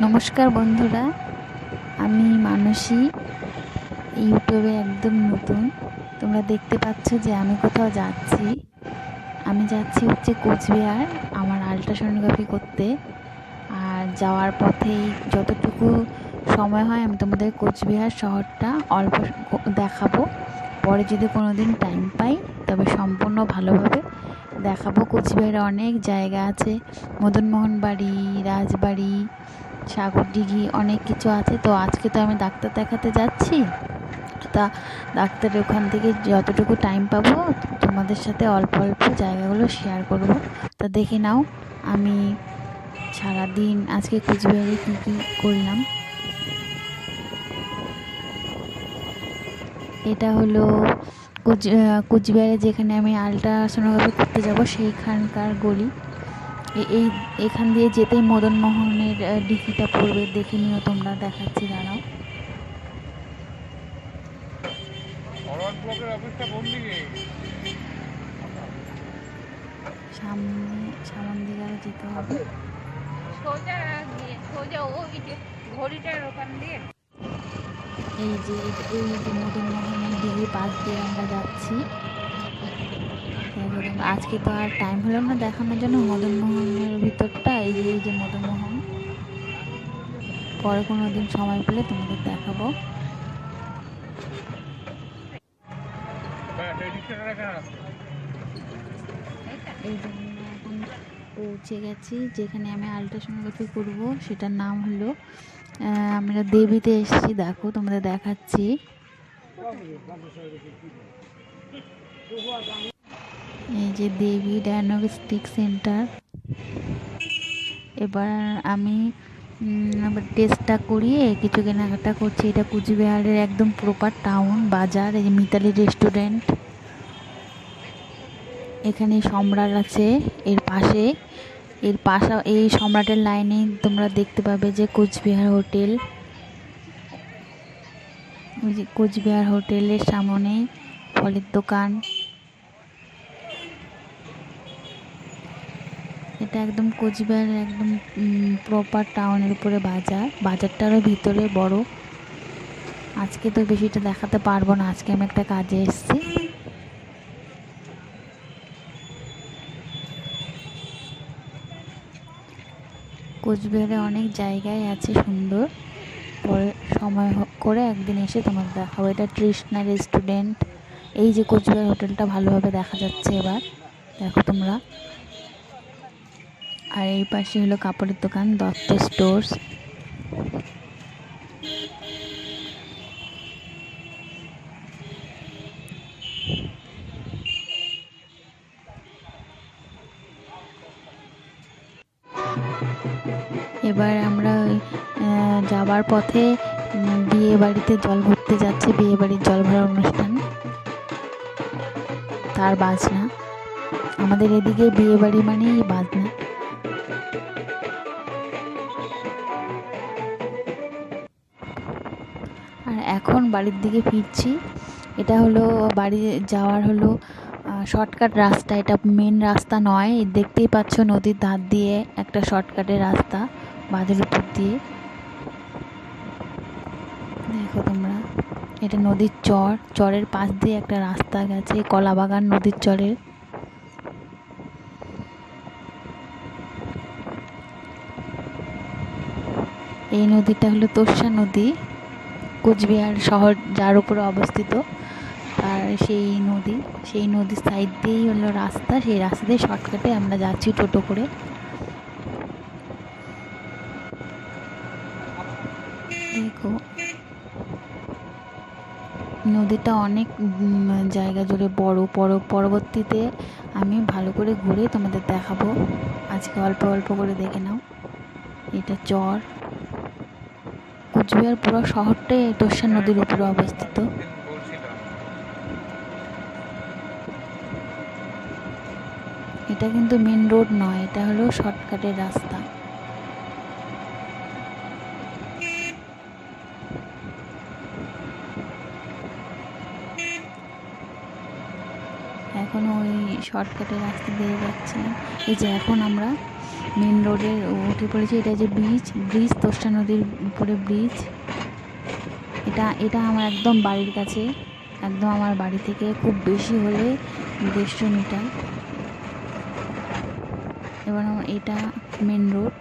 নমস্কার বন্ধুরা, আমি মানসী ইউটিউবে একদম নতুন। তোমরা দেখতে পাচ্ছ যে আমি কোথাও যাচ্ছি। আমি যাচ্ছি হচ্ছে কোচবিহার আমার আলট্রাসোনোগ্রাফি করতে। আর যাওয়ার পথেই যতটুকু সময় হয় আমি তোমাদের কোচবিহার শহরটা অল্প দেখাবো। পরে যদি কোনো দিন টাইম পাই, তবে সম্পূর্ণ ভালোভাবে দেখাবো। কোচবিহারে অনেক জায়গা আছে। মদনমোহন বাড়ি, রাজবাড়ি সাগরদিঘি অনেক কিছু আছে। তো আজকে তো আমি ডাক্তার দেখাতে যাচ্ছি। তা ডাক্তারের ওখান থেকে যতটুকু টাইম পাবো, তোমাদের সাথে অল্প অল্প জায়গাগুলো শেয়ার করব। তা দেখে নাও, আমি সারাদিন আজকে কোচবিহারে কী কী করলাম। এটা হলো কুচ কুচবিহারে যেখানে আমি আলট্রাসোনোগ্রাফি করতে যাব সেইখানকার গলি। এই এখান দিয়ে যেতেই মদনমোহনের ডিকিটা পড়বে দেখে নিও তোমরা দেখাচ্ছি দাঁড়াও সামনে সামন দিকে যেতে হবে। সোজা সোজা ওই ঘড়িটার ওখান দিয়ে। এই যে এই যে মদনমোহনের দিঘি পাশ দিয়ে আমরা যাচ্ছি। আজকে তো আর টাইম হলো না দেখানোর জন্য। মদনমোহনের ভিতরটা, এই যে এই যে মদনমোহন পরে কোনো দিন সময় পেলে তোমাদের দেখাবো। এই জন্য পৌঁছে গেছি, যেখানে আমি আলট্রাসোনোগ্রাফি করব, সেটার নাম হলো আমরা দেবীতে এসেছি, দেখো তোমাদের দেখাচ্ছি। এই যে দেবী ডায়াগনস্টিক সেন্টার এবার আমি আবার টেস্টটা করিয়ে কিছু কেনাকাটা করছি। এটা কুচবিহারের একদম প্রপার টাউন বাজার, এই মিতালি রেস্টুরেন্ট এখানে সম্রাট আছে, এর পাশে। এর পাশা, এই সম্রাটের লাইনে তোমরা দেখতে পাবে যে কোচবিহার হোটেল। ওই যে কোচবিহার হোটেলের সামনে ফলের দোকান। এটা একদম কোচবিহারের একদম প্রপার টাউনের উপরে বাজার। বাজারটারও ভিতরে বড়। আজকে তো বেশিটা দেখাতে পারব না। আজকে আমি একটা কাজে এসেছি। কোচবিহারে অনেক জায়গায় আছে সুন্দর। পরে সময় করে একদিন এসে তোমার দেখাবো। এটা তৃষ্ণা রেস্টুরেন্ট এই যে কোচবিহার হোটেলটা ভালোভাবে দেখা যাচ্ছে এবার। দেখো তোমরা। আর এই পাশে হলো কাপড়ের দোকান, দত্ত স্টোর্স যাবার পথে বিয়ে বাড়িতে জল ভরতে যাচ্ছে বিয়ে বাড়ির জল ভরা অনুষ্ঠান। তার বাজনা। আমাদের এদিকে বিয়ে বাড়ি মানেই বাজনা। আর এখন বাড়ির দিকে ফিরছি। এটা হলো, বাড়ি যাওয়ার হলো শর্টকাট রাস্তা। এটা মেন রাস্তা নয়। দেখতেই পাচ্ছ নদীর ধার দিয়ে একটা শর্টকাটের রাস্তা, বাঁধের উপর দিয়ে। দেখো তোমরা। এটা নদীর চর। চরের পাশ দিয়ে একটা রাস্তা গেছে কলা বাগান নদীর চরের। এই নদীটা হলো তোষা নদী, কোচবিহার শহর যার উপরে অবস্থিত। আর সেই নদী, সেই নদীর সাইড দিয়েই হলো রাস্তা। সেই রাস্তা দিয়ে শর্টকাটে আমরা যাচ্ছি টোটো করে। দেখো নদীটা অনেক জায়গা জুড়ে বড়। বড় পরবর্তীতে আমি ভালো করে ঘুরে তোমাদের দেখাবো। আজকে অল্প অল্প করে দেখে নাও। এটা চর। কুচবিহার পুরো শহরটাই তোষা নদীর উপরে অবস্থিত। এটা কিন্তু মেন রোড নয়, এটা হলো শর্টকাটের রাস্তা। এখন ওই শর্টকাটের রাস্তা দিয়ে যাচ্ছিলাম এই যে এখন আমরা মেন রোডে উঠে পড়েছি। এটা যে ব্রিজ ব্রিজ তোষ্টা নদীর উপরে ব্রিজ এটা এটা আমার একদম বাড়ির কাছে, একদম আমার বাড়ি থেকে খুব বেশি হলে দেড়শো মিটার। এবার আমার এটা মেন রোড